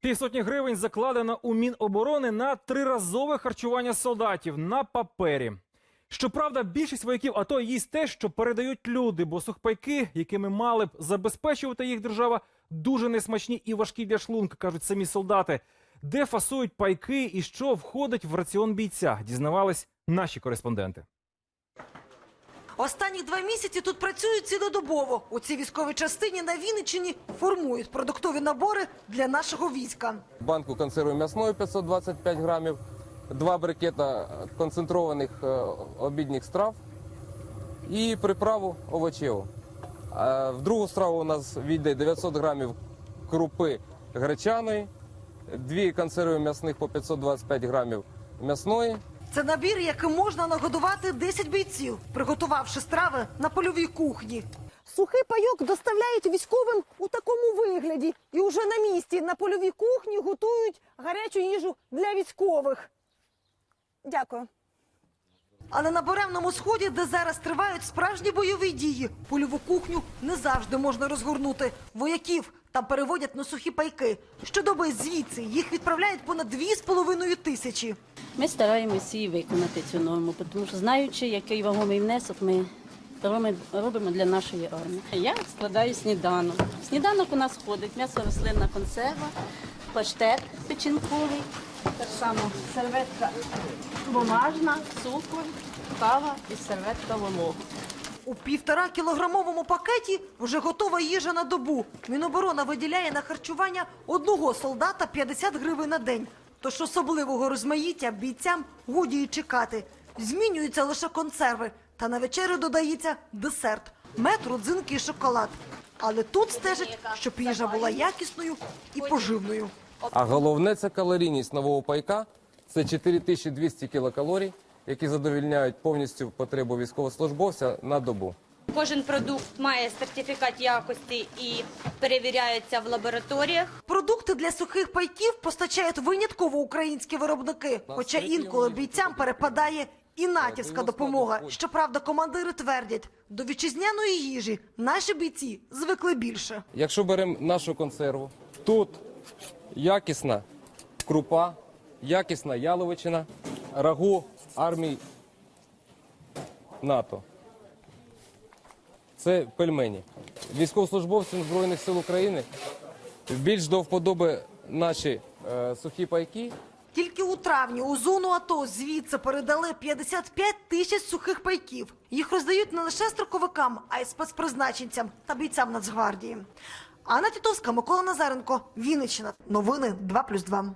Півсотні гривень закладено у Міноборони на триразове харчування солдатів на папері. Щоправда, більшість вояків АТО їсть те, що передають люди, бо сухпайки, якими мали б забезпечувати їх держава, дуже несмачні і важкі для шлунка, кажуть самі солдати. Де фасують пайки і що входить в раціон бійця, дізнавались наші кореспонденти. Останні два місяці тут працюють цілодобово. У цій військовій частині на Вінниччині формують продуктові набори для нашого війська. банку консерви м'ясної 525 грамів, два брикета концентрованих е, обідніх страв і приправу овочеву. В другу страву у нас війде 900 грамів крупи гречаної, дві консерви м'ясних по 525 грамів м'ясної, Це набір, яким можна нагодувати 10 бійців, приготувавши страви на польовій кухні. Сухий пайок доставляють військовим у такому вигляді. І уже на місці на польовій кухні готують гарячу їжу для військових. Дякую. Але на Буремному сході, де зараз тривають справжні бойові дії, польову кухню не завжди можна розгорнути. Вояків там переводять на сухі пайки. Щодоби звідси їх відправляють понад 2,5 тисячі. Ми стараємося її виконати цю норму, тому що знаючи, який вагомий внесок ми робимо- для нашої армії. Я складаю сніданок. Сніданок у нас входить м'ясо рослинна консерва, паштет печінковий, так само серветка бумажна, цукор, кава і серветка волога. У півтора кілограмовому пакеті вже готова їжа на добу. Міноборона виділяє на харчування одного солдата 50 гривень на день. Тож особливого розмаїття бійцям годі й чекати. Змінюються лише консерви, та на вечерю додається десерт – мед, родзинки і шоколад. Але тут стежать, щоб їжа була якісною і поживною. А головне це калорійність нового пайка. Це 4200 кілокалорій, які задовільняють повністю потребу військовослужбовця на добу. Кожен продукт має сертифікат якості і перевіряється в лабораторіях. Продукти для сухих пайків постачають винятково українські виробники, хоча інколи бійцям перепадає і натівська допомога. Щоправда, командири твердять, до вітчизняної їжі наші бійці звикли більше. Якщо беремо нашу консерву, тут якісна крупа, якісна яловичина, рагу армії НАТО. Це пельмені. Військовослужбовцям Збройних сил України більш до вподоби наші е, сухі пайки. Тільки у травні у зону АТО звідси передали 55 тисяч сухих пайків. Їх роздають не лише строковикам, а й спецпризначенцям та бійцям Нацгвардії. Анна Тітовська, Микола Назаренко, Вінниччина. Новини 2+,2.